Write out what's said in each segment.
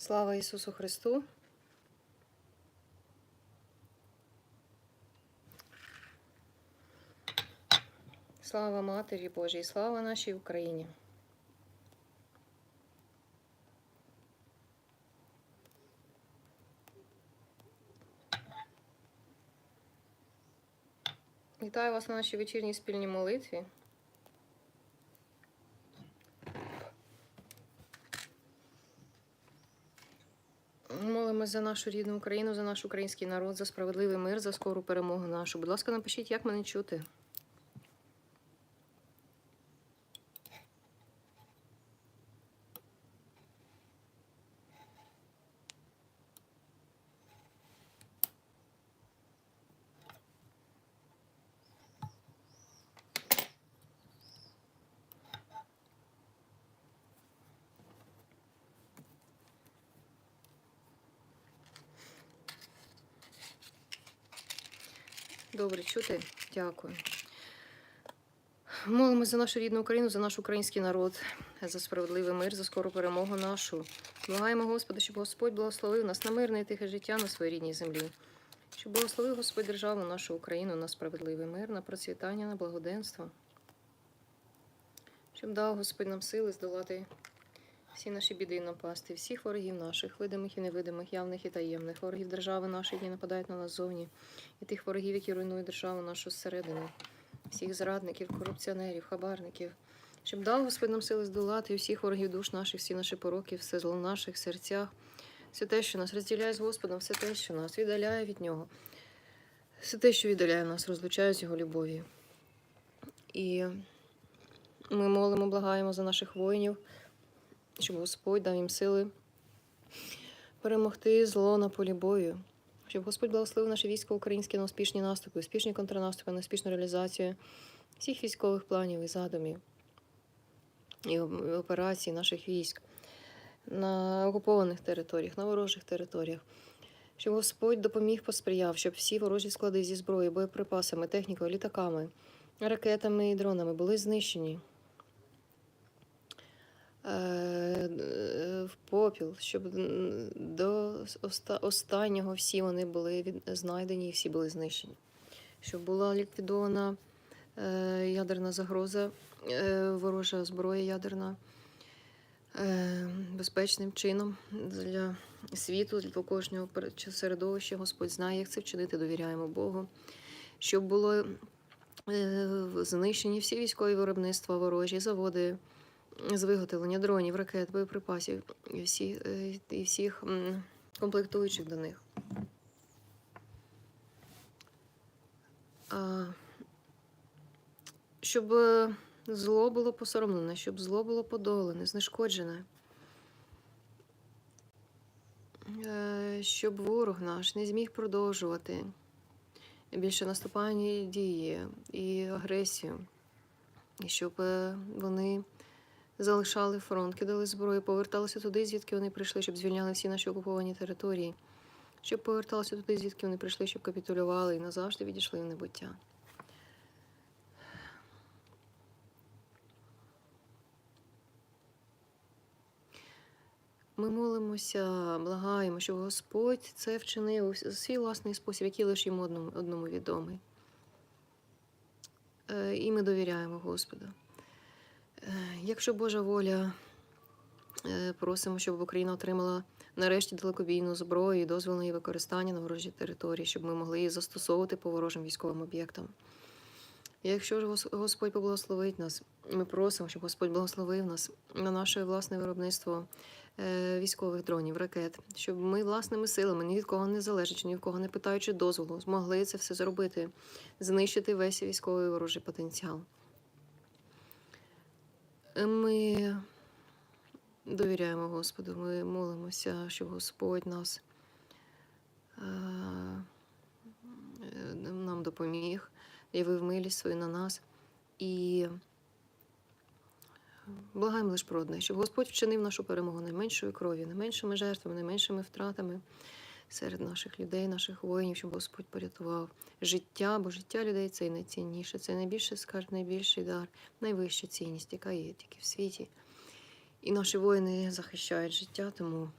Слава Ісусу Христу! Слава Матері Божій, слава нашій Україні! Вітаю вас на нашій вечірній спільній молитві. Молимось за нашу рідну Україну, за наш український народ, за справедливий мир, за скору перемогу нашу. Будь ласка, напишіть, як мене чути. Чути? Дякую. Молимось за нашу рідну Україну, за наш український народ, за справедливий мир, за скору перемогу нашу. Благаємо Господа, щоб Господь благословив нас на мирне і тихе життя на своїй рідній землі. Щоб благословив Господь державу нашу Україну на справедливий мир, на процвітання, на благоденство. Щоб дав Господь нам сили здолати всі наші біди і напасти, всіх ворогів наших, видимих і невидимих, явних і таємних, ворогів держави нашої, які нападають на нас зовні, і тих ворогів, які руйнують державу нашу зсередини, всіх зрадників, корупціонерів, хабарників, щоб дав Господь нам сили здолати і всіх ворогів душ наших, всі наші пороки, все зло в наших серцях, все те, що нас розділяє з Господом, все те, що нас віддаляє від Нього, все те, що віддаляє нас, розлучає з Його любов'ю. І ми молимо, благаємо за наших воїнів, щоб Господь дав їм сили перемогти зло на полі бою, щоб Господь благословив наше військо українське на успішні наступи, успішні контрнаступи, на успішну реалізацію всіх військових планів і задумів і операцій наших військ на окупованих територіях, на ворожих територіях. Щоб Господь допоміг посприяв, щоб всі ворожі склади зі зброєю, боєприпасами, технікою, літаками, ракетами і дронами були знищені в попіл, щоб до останнього всі вони були знайдені і всі були знищені. Щоб була ліквідована е, ядерна загроза, е, ворожа зброя ядерна е, безпечним чином для світу, для кожного середовища. Господь знає, як це вчинити, довіряємо Богу. Щоб було е, знищені всі військові виробництва, ворожі заводи з виготовлення дронів, ракет, боєприпасів і всіх, е, і всіх комплектуючих до них. Щоб е, зло було посоромлене, щоб зло було подолене, знешкоджене. Е, Щоб ворог наш не зміг продовжувати більше наступальні дії і агресію, і щоб вони залишали фронт, кидали зброю, поверталися туди, звідки вони прийшли, щоб звільняли всі наші окуповані території, щоб поверталися туди, звідки вони прийшли, щоб капітулювали і назавжди відійшли в небуття. Ми молимося, благаємо, щоб Господь це вчинив у свій власний спосіб, який лише йому одному, відомий. Е, І ми довіряємо Господу. Е, Якщо Божа воля, е, просимо, щоб Україна отримала нарешті далекобійну зброю і дозвіл на її використання на ворожій території, щоб ми могли її застосовувати по ворожим військовим об'єктам. Якщо ж Господь поблагословить нас, ми просимо, щоб Господь благословив нас на наше власне виробництво е, військових дронів, ракет, щоб ми власними силами, ні від кого не залежачи, ні від кого не питаючи дозволу, змогли це все зробити, знищити весь військовий ворожий потенціал. Ми довіряємо Господу, ми молимося, щоб Господь нас е, е, нам допоміг, явив милість свою на нас. І благаємо лише про одне, щоб Господь вчинив нашу перемогу найменшою кров'ю, найменшими жертвами, найменшими втратами серед наших людей, наших воїнів, щоб Господь порятував життя, бо життя людей це найцінніше, це найбільший скарб, найбільший дар, найвища цінність, яка є тільки в світі. І наші воїни захищають життя, тому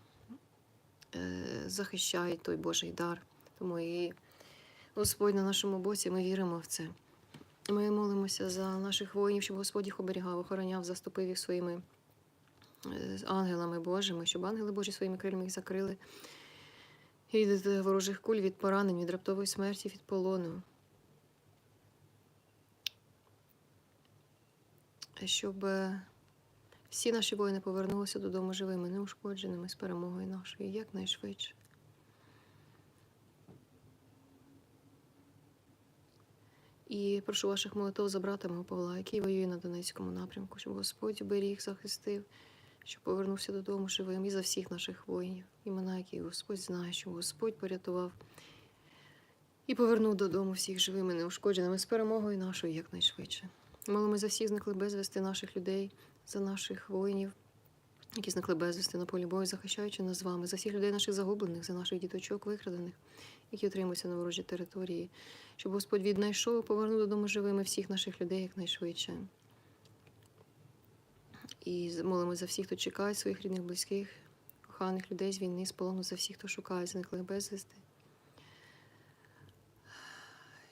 е, захищають той Божий дар. Тому і Господь на нашому боці, ми віримо в це. Ми молимося за наших воїнів, щоб Господь їх оберігав, охороняв, заступив їх своїми е, ангелами Божими, щоб ангели Божі своїми крильми їх закрили від ворожих куль, від поранень, від раптової смерті, від полону. Щоб е, всі наші воїни повернулися додому живими, неушкодженими з перемогою нашою якнайшвидше. І прошу ваших молитв за брата мого Павла, який воює на Донецькому напрямку, щоб Господь беріг, захистив, щоб повернувся додому живим і за всіх наших воїнів, імена, які Господь знає, що Господь порятував і повернув додому всіх живими, неушкодженими з перемогою нашою якнайшвидше. Молимо за всіх зникли безвісти наших людей, за наших воїнів, які зникли безвісти на полі бою, захищаючи нас з вами, за всіх людей наших загублених, за наших діточок викрадених, які отримуються на ворожій території, щоб Господь віднайшов і повернув додому живими всіх наших людей якнайшвидше. І молимо за всіх, хто чекає своїх рідних, близьких, коханих людей з війни, з полону, за всіх, хто шукає зниклих безвісти.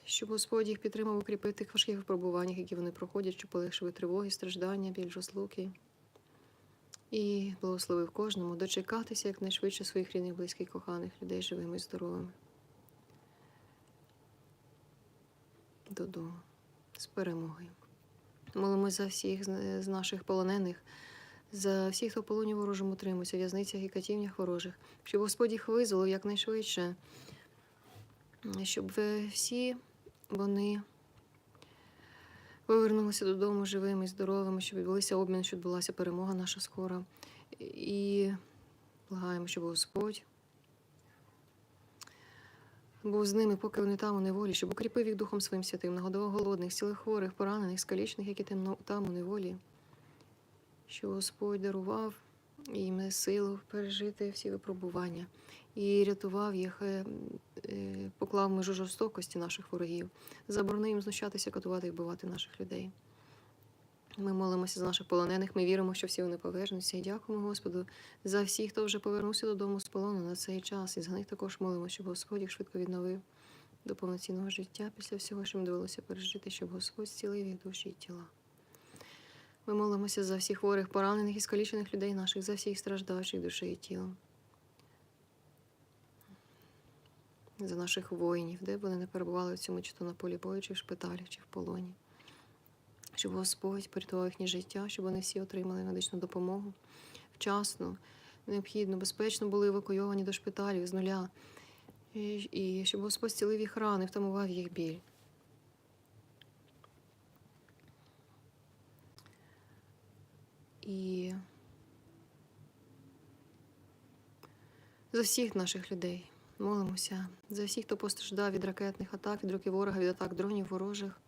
Щоб Господь їх підтримав укріпити тих важких випробуваннях, які вони проходять, щоб полегшили тривоги, страждання, біль розлуки. І благословив кожному дочекатися якнайшвидше своїх рідних, близьких, коханих людей живими і здоровими. Додому з перемогою. Молимось за всіх з наших полонених, за всіх, хто в полоні ворожому утримується, в в'язницях і катівнях ворожих, щоб Господь їх визволив якнайшвидше, щоб всі вони повернулися додому живими здоровими, щоб відбулися обмін, щоб відбулася перемога наша скора. І благаємо, щоб Господь був з ними, поки вони там у неволі, щоб укріпив їх Духом Своїм Святим, нагодував голодних, цілих хворих, поранених, скалічних, які там, у неволі, що Господь дарував їм силу пережити всі випробування і рятував їх, е, е, поклав межу жорстокості наших ворогів, заборонив їм знущатися, катувати і вбивати наших людей. Ми молимося за наших полонених, ми віримо, що всі вони повернуться. І дякуємо Господу за всіх, хто вже повернувся додому з полону на цей час. І за них також молимося, щоб Господь їх швидко відновив до повноцінного життя після всього, що їм довелося пережити, щоб Господь зцілив їх душі і тіла. Ми молимося за всіх хворих, поранених і скалічених людей наших, за всіх страждаючих душею і тілом. За наших воїнів, де б вони не перебували в цьому, чи то на полі бою, чи в шпиталях, чи в полоні. Щоб Господь порятував їхнє життя, щоб вони всі отримали медичну допомогу вчасно, необхідно, безпечно були евакуйовані до шпиталів з нуля. І, і щоб Господь зцілив їх рани, втамував їх біль. І за всіх наших людей молимося, за всіх, хто постраждав від ракетних атак, від руки ворога, від атак дронів ворожих,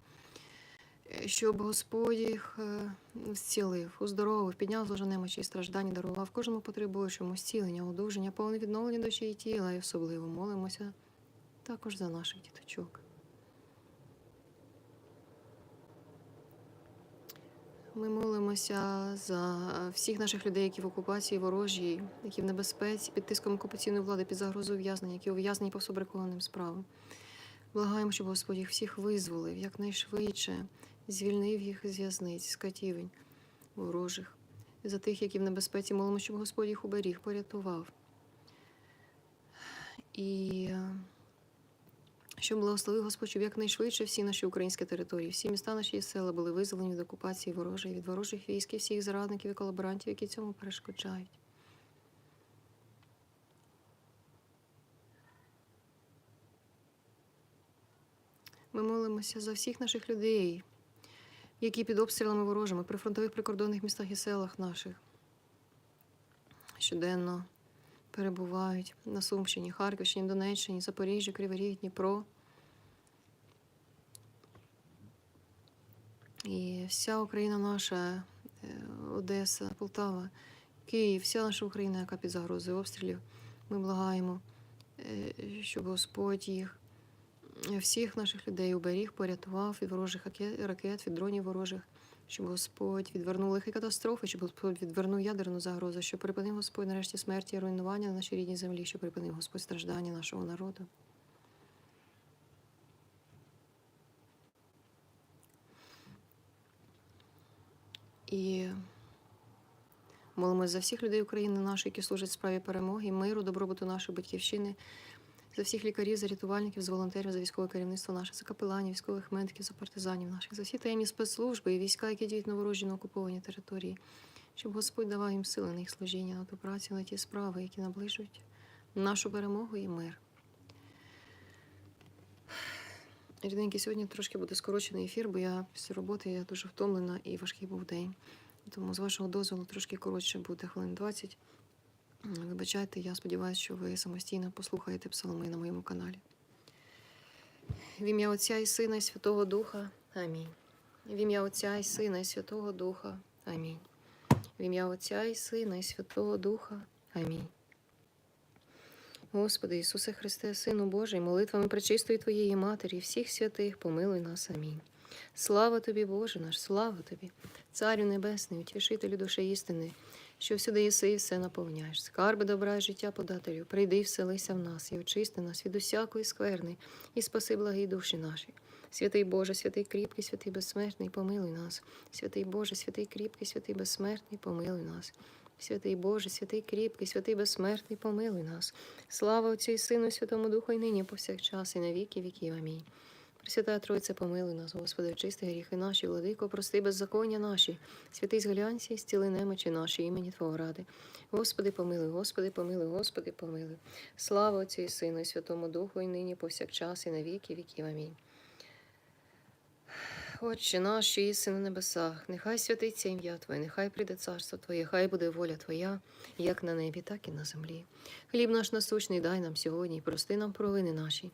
щоб Господь їх е, зцілив, уздоровив, підняв зложа немочі і страждання, дарував кожному потребуючому зцілення, одужання, повне відновлення душі і тіла, і особливо молимося також за наших діточок. Ми молимося за всіх наших людей, які в окупації ворожій, які в небезпеці, під тиском окупаційної влади, під загрозою ув'язнення, які ув'язнені по фабрикованим справам. Благаємо, щоб Господь їх всіх визволив якнайшвидше, звільнив їх з в'язниць, з катівень ворожих. За тих, які в небезпеці, молимо, щоб Господь їх уберіг, порятував. І е, щоб благословив Господь, щоб якнайшвидше всі наші українські території, всі міста наші і села були визволені від окупації ворожої, від ворожих військ і всіх зрадників і колаборантів, які цьому перешкоджають. Ми молимося за всіх наших людей, які під обстрілами ворожими при фронтових прикордонних містах і селах наших щоденно перебувають на Сумщині, Харківщині, Донеччині, Запоріжжі, Кривий Ріг, Дніпро. І вся Україна наша, е, Одеса, Полтава, Київ, вся наша Україна, яка під загрозою обстрілів, ми благаємо, е, щоб Господь їх всіх наших людей уберіг, порятував від ворожих ракет, від дронів ворожих, щоб Господь відвернув лихі катастрофи, щоб Господь відвернув ядерну загрозу, щоб припинив Господь нарешті смерті і руйнування на нашій рідній землі, щоб припинив Господь страждання нашого народу. І молимось за всіх людей України нашої, які служать справі перемоги, миру, добробуту нашої батьківщини, за всіх лікарів, за рятувальників, за волонтерів, за військове керівництво наше, за капеланів, військових медиків, за партизанів наших, за всі таємні спецслужби і війська, які діють на ворожі на окупованій території, щоб Господь давав їм сили на їх служіння, на ту працю, на ті справи, які наближують нашу перемогу і мир. Рідненький, сьогодні трошки буде скорочений ефір, бо я після роботи я дуже втомлена і важкий був день. Тому з вашого дозволу трошки коротше буде хвилин 20. Вибачайте, я сподіваюся, що ви самостійно послухаєте псалми на моєму каналі. В ім'я Отця і Сина і Святого Духа. Амінь. В ім'я Отця і Сина і Святого Духа. Амінь. В ім'я Отця і Сина і Святого Духа. Амінь. Господи Ісусе Христе, Сину Божий, молитвами пречистої Твоєї Матері, і всіх святих, помилуй нас. Амінь. Слава тобі, Боже наш, слава тобі, Царю Небесний, утішителю душі істини, що всюди єси і все наповняєш. Скарби добра і життя подателю, прийди і вселися в нас і очисти нас від усякої скверни, і спаси благі душі наші. Святий Боже, святий кріпкий, святий безсмертний, помилуй нас. Святий Боже, святий кріпкий, святий безсмертний, помилуй нас. Святий Боже, святий кріпкий, святий безсмертний, помилуй нас. Слава Отцю і Сину, Святому Духу, і нині повсякчас, і на віки віків. Амінь. Пресвята Тройце, помилуй нас, Господи, очисти гріхи наші, владико, прости беззаконня наші, святий зглянься і зціли немочі наші, імені Твого ради. Господи, помилуй, Господи, помилуй, Господи, помилуй. Слава Отцю і Сину, і Святому Духу, і нині повсякчас, і на віки віків. Амінь. Отче наш, що єси на небесах, нехай святиться ім'я Твоє, нехай прийде царство Твоє, хай буде воля Твоя, як на небі, так і на землі. Хліб наш насущний дай нам сьогодні, і прости нам провини наші,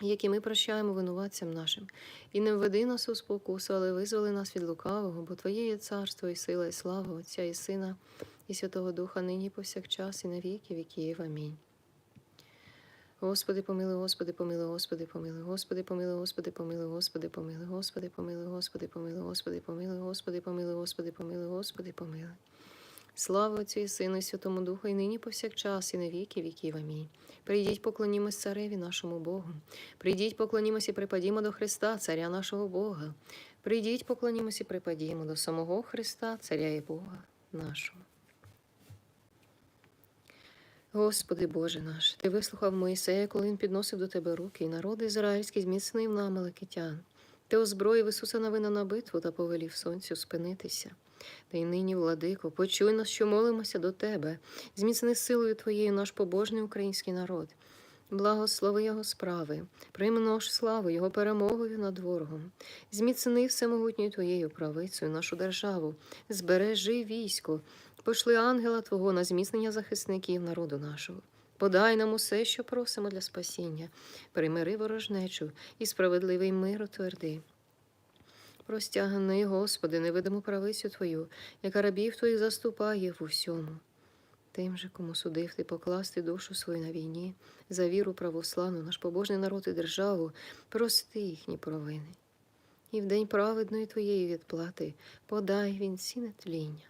які ми прощаємо винуватцям нашим. І не введи нас у спокусу, але визволи нас від лукавого, бо Твоє є царство і сила, і слава Отця і Сина, і Святого Духа, нині повсякчас, і на віки віків. Амінь. Господи, помилуй, Господи, помилуй, Господи, помилуй, Господи, помилуй, Господи, помилуй, Господи, помилуй, Господи, помилуй, Господи, помилуй, Господи, помилуй, Господи, помилуй, Господи, помилуй, Господи, помилуй. Слава Отцю і Сину, і Святому Духу, і нині повсякчас, і на віки віків. Амінь. Прийдіть, поклонімось цареві нашому Богу. Прийдіть, поклонімось і припадімо до Христа, царя нашого Бога. Прийдіть, поклонімось і припадімо до самого Христа, царя і Бога нашого. Господи Боже наш, Ти вислухав Моїсея, коли він підносив до Тебе руки, і народ ізраїльський зміцнив на Амалекитян. Ти озброїв Ісуса Навина на битву та повелів сонцю спинитися. Та й нині, владико, почуй нас, що молимося до Тебе, зміцни силою Твоєю наш побожний український народ. Благослови Його справи, примнож славу Його перемогою над ворогом. Зміцни всемогутньою Твоєю правицею нашу державу, збережи військо, пошли ангела Твого на зміцнення захисників народу нашого. Подай нам усе, що просимо для спасіння, примири ворожнечу і справедливий мир утверди. Простягни, Господи, невидиму правицю Твою, яка рабів Твоїх заступає в усьому. Тим же, кому судив ти покласти душу свою на війні, за віру православну, наш побожний народ і державу, прости їхні провини. І в день праведної Твоєї відплати подай він ці нетління.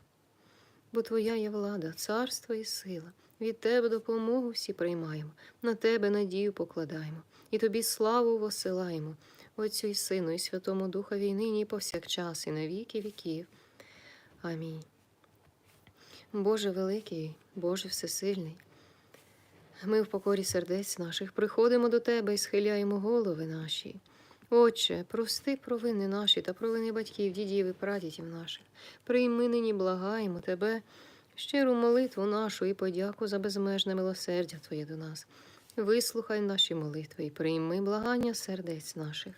Бо Твоя є влада, царство і сила. Від Тебе допомогу всі приймаємо, на Тебе надію покладаємо, і Тобі славу восилаємо, Отцю і Сину, і Святому Духові, і нині, і повсякчас, і на віки віків. Амінь. Боже великий, Боже всесильний, ми в покорі сердець наших приходимо до Тебе і схиляємо голови наші. Отче, прости провини наші та провини батьків, дідів і прадідів наших. Прийми нині, благаємо Тебе, щиру молитву нашу і подяку за безмежне милосердя Твоє до нас. Вислухай наші молитви і прийми благання сердець наших.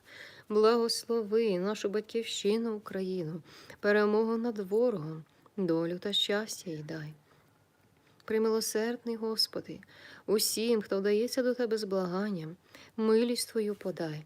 Благослови нашу батьківщину Україну, перемогу над ворогом, долю та щастя їй дай. Примилосердний Господи, усім, хто вдається до Тебе з благанням, милість Твою подай.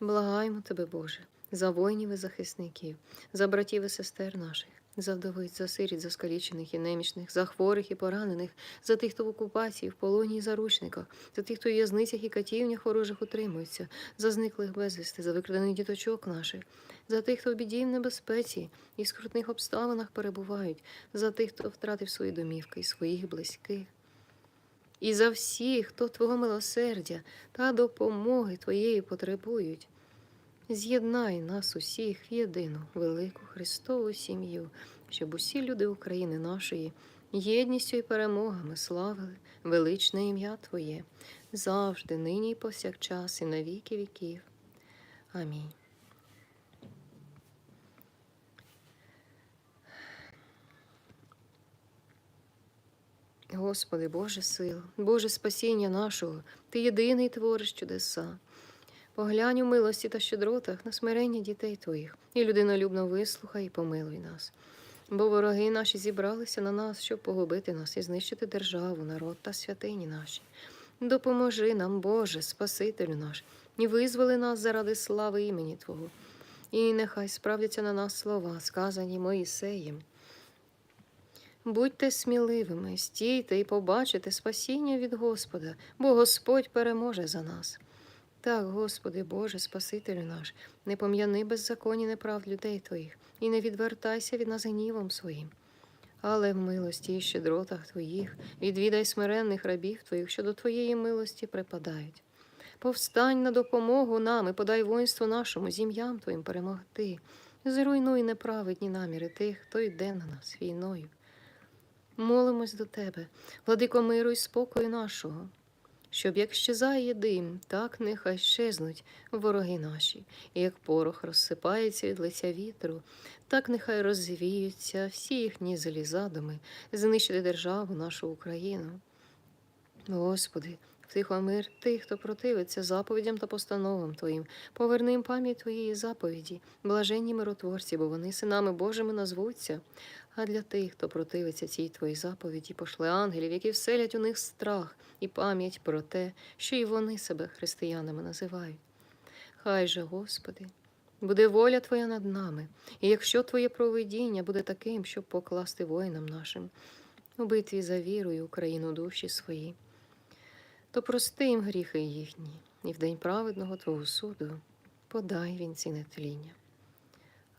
Благаємо Тебе, Боже, за воїнів і захисників, за братів і сестер наших, за вдовиць, за сиріт, за скалічених і немічних, за хворих і поранених, за тих, хто в окупації, в полоні і заручниках, за тих, хто в в'язницях і катівнях ворожих утримується, за зниклих безвісти, за викрадених діточок наших, за тих, хто в біді в небезпеці і в скрутних обставинах перебувають, за тих, хто втратив свої домівки і своїх близьких. І за всіх, хто Твого милосердя та допомоги Твоєї потребують. З'єднай нас усіх в єдину велику Христову сім'ю, щоб усі люди України нашої єдністю і перемогами славили величне ім'я Твоє, завжди, нині і повсякчас, і на віки віків. Амінь. Господи, Боже сил, Боже спасіння нашого, Ти єдиний твориш чудеса. Поглянь у милості та щедротах на смирення дітей Твоїх, і людинолюбно вислухай і помилуй нас. Бо вороги наші зібралися на нас, щоб погубити нас і знищити державу, народ та святині наші. Допоможи нам, Боже, Спасителю наш, і визволи нас заради слави імені Твого. І нехай справдяться на нас слова, сказані Моїсеєм. Будьте сміливими, стійте і побачите спасіння від Господа, бо Господь переможе за нас. Так, Господи, Боже, Спасителю наш, не пом'яни беззаконні неправд людей Твоїх, і не відвертайся від нас гнівом своїм. Але в милості і щедротах Твоїх відвідай смиренних рабів Твоїх, що до Твоєї милості припадають. Повстань на допомогу нам і подай воїнство нашому зім'ям Твоїм перемогти. Зруйнуй неправедні наміри тих, хто йде на нас війною. Молимось до Тебе, владико миру і спокою нашого, щоб як щезає дим, так нехай щезнуть вороги наші, і як порох розсипається від лиця вітру, так нехай розвіються всі їхні злі задуми, знищити державу нашу Україну. Господи, втихомир тих, хто противиться заповідям та постановам Твоїм, поверни їм пам'ять Твоєї заповіді, блаженні миротворці, бо вони синами Божими назвуться. А для тих, хто противиться цій твоїй заповіді, пошли ангелів, які вселять у них страх і пам'ять про те, що і вони себе християнами називають. Хай же, Господи, буде воля Твоя над нами, і якщо Твоє провидіння буде таким, щоб покласти воїнам нашим у битві за віру і Україну душі свої, то прости їм гріхи їхні, і в день праведного Твого суду подай вінці нетління.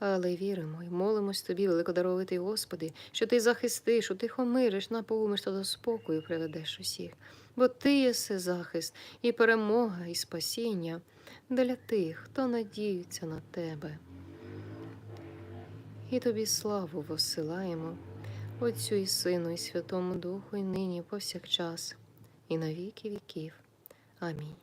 Але віримо і молимось тобі, великодаровитий Господи, що ти захистиш, утихомириш, наповниш та до спокою приведеш усіх, бо ти єси захист і перемога, і спасіння для тих, хто надіються на тебе. І тобі славу посилаємо, Отцю і Сину, і Святому Духу, і нині, і повсякчас, і на віки віків. Амінь.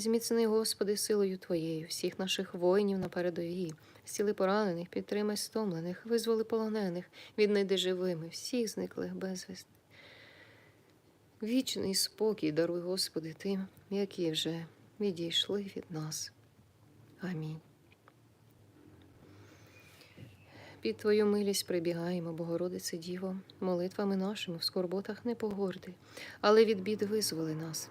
Зміцни, Господи, силою Твоєю, всіх наших воїнів на передовій, зціли поранених, підтримай стомлених, визволи полонених, віднайди живими, всіх зниклих безвісти. Вічний спокій даруй, Господи, тим, які вже відійшли від нас. Амінь. Під Твою милість прибігаємо, Богородице Діво, молитвами нашими в скорботах не погорди, але від бід визволи нас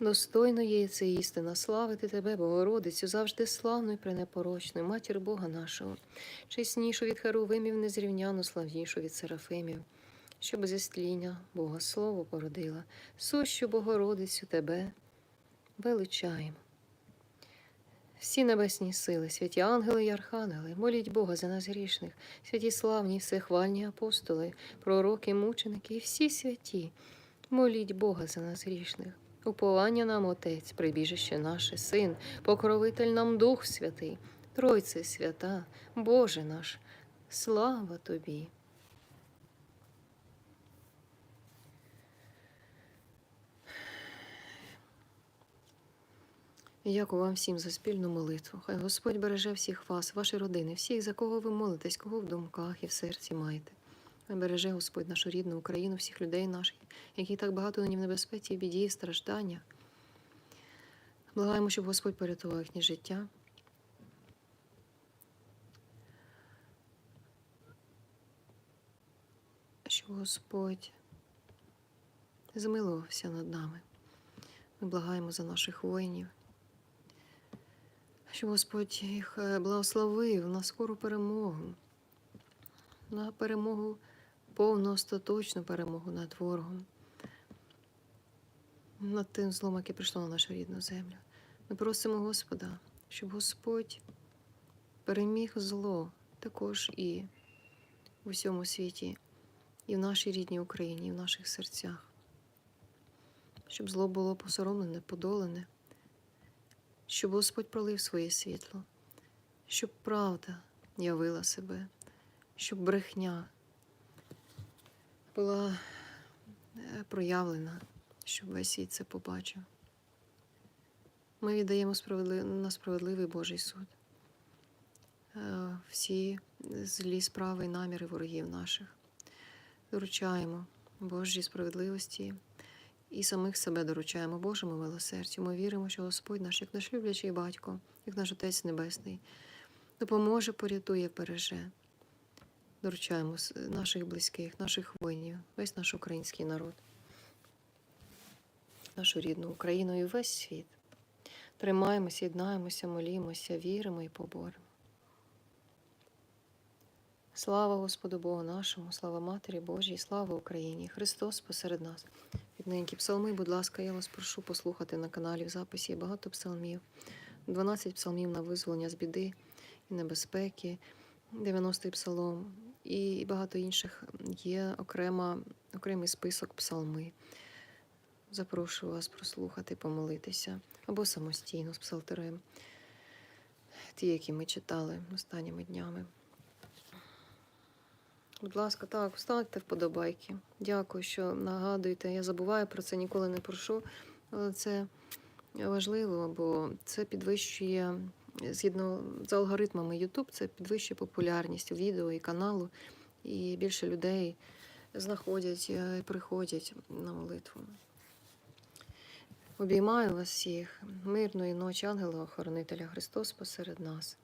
Достойно є це істина, славити тебе, Богородицю, завжди славну і пренепорочну, матір Бога нашого, чеснішу від Херовимів, незрівняно славнішу від Серафимів, що без істління Бога Слово породила, сущу Богородицю тебе величаємо. Всі небесні сили, святі ангели й архангели, моліть Бога за нас грішних, святі славні, всехвальні апостоли, пророки, мученики і всі святі. Моліть Бога за нас грішних. Уповання нам Отець, прибіжище наше, Син, покровитель нам Дух Святий, Тройце свята, Боже наш, слава Тобі. Дякую вам всім за спільну молитву. Хай Господь береже всіх вас, ваші родини, всіх, за кого ви молитесь, кого в думках і в серці маєте. Хай береже Господь нашу рідну Україну, всіх людей наших, які так багато нині в небезпеці, біді страждання. Благаємо, щоб Господь порятував їхнє життя. Щоб Господь змилувався над нами. Ми благаємо за наших воїнів, щоб Господь їх е, благословив на скору перемогу, на перемогу, повну остаточну перемогу над ворогом, над тим злом, яке прийшло на нашу рідну землю. Ми просимо Господа, щоб Господь переміг зло також і в усьому світі, і в нашій рідній Україні, і в наших серцях. Щоб зло було посоромлене, подолене, щоб Господь пролив своє світло, щоб правда явила себе, щоб брехня була е, проявлена, щоб весь світ це побачив. Ми віддаємо справедли... на справедливий Божий суд. Е, Всі злі справи і наміри ворогів наших. Доручаємо Божій справедливості і самих себе доручаємо Божому милосердю. Ми віримо, що Господь наш, як наш люблячий батько, як наш Отець Небесний, допоможе, порятує, береже. Доручаємо наших близьких, наших воїнів, весь наш український народ, нашу рідну Україну і весь світ. Тримаємося, єднаємося, молімося, віримо і поборемо. Слава Господу Богу нашому, слава Матері Божій, слава Україні! Христос посеред нас. Відненькі псалми, будь ласка, я вас прошу послухати на каналі в записі багато псалмів. 12 псалмів на визволення з біди і небезпеки, 90-й псалом і багато інших є окрема, окремий список псалми. Запрошую вас прослухати, помолитися або самостійно з псалтерем, ті, які ми читали останніми днями. Будь ласка, так, ставте вподобайки. Дякую, що нагадуєте. Я забуваю про це, ніколи не прошу. Але це важливо, бо це підвищує, згідно з алгоритмами YouTube, це підвищує популярність відео і каналу, і більше людей знаходять е, і приходять на молитву. Обіймаю вас всіх. Мирної ночі, ангела-охоронителя Христос посеред нас.